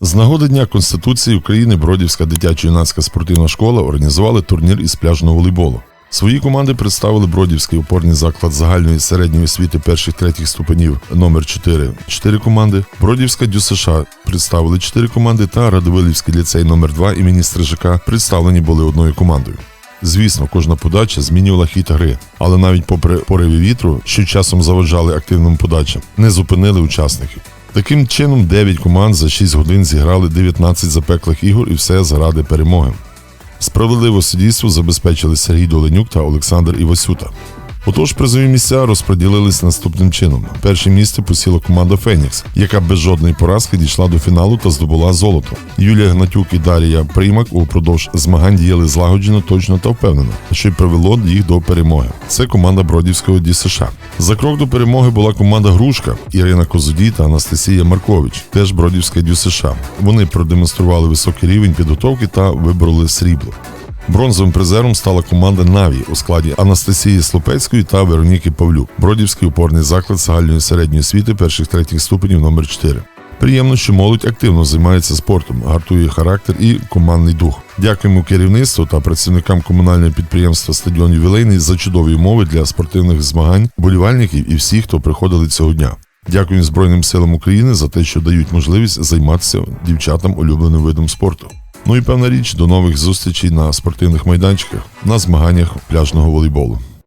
З нагоди Дня Конституції України Бродівська дитячо-юнацька спортивна школа організували турнір із пляжного волейболу. Свої команди представили Бродівський опорний заклад загальної середньої освіти перших третіх ступенів номер 4 4 команди. Бродівська ДЮСШ представили 4 команди та Радовилівський ліцей номер 2 імені Стрижака представлені були одною командою. Звісно, кожна подача змінювала хід гри, але навіть попри пориви вітру, що часом заважали активним подачам, не зупинили учасників. Таким чином, 9 команд за 6 годин зіграли 19 запеклих ігор і все заради перемоги. Справедливо суддівство забезпечили Сергій Доленюк та Олександр Івасюта. Отож, призові місця розподілились наступним чином. Перше місце посіла команда Фенікс, яка без жодної поразки дійшла до фіналу та здобула золото. Юлія Гнатюк і Дарія Приймак упродовж змагань діяли злагоджено, точно та впевнено, що й привело їх до перемоги. Це команда Бродівського ДЮСШ. За крок до перемоги була команда Грушка Ірина Козудій та Анастасія Маркович, теж Бродівська ДЮСШ. Вони продемонстрували високий рівень підготовки та вибороли срібло. Бронзовим призером стала команда Наві у складі Анастасії Слопецької та Вероніки Павлюк, Бродівський опорний заклад загальної середньої освіти перших третіх ступенів номер 4 Приємно, що молодь активно займається спортом, гартує характер і командний дух. Дякуємо керівництву та працівникам комунального підприємства Стадіон Ювілейний за чудові умови для спортивних змагань, болівальників і всіх, хто приходили цього дня. Дякую Збройним силам України за те, що дають можливість займатися дівчатам улюбленим видом спорту. Ну і певна річ, до нових зустрічей на спортивних майданчиках на змаганнях пляжного волейболу.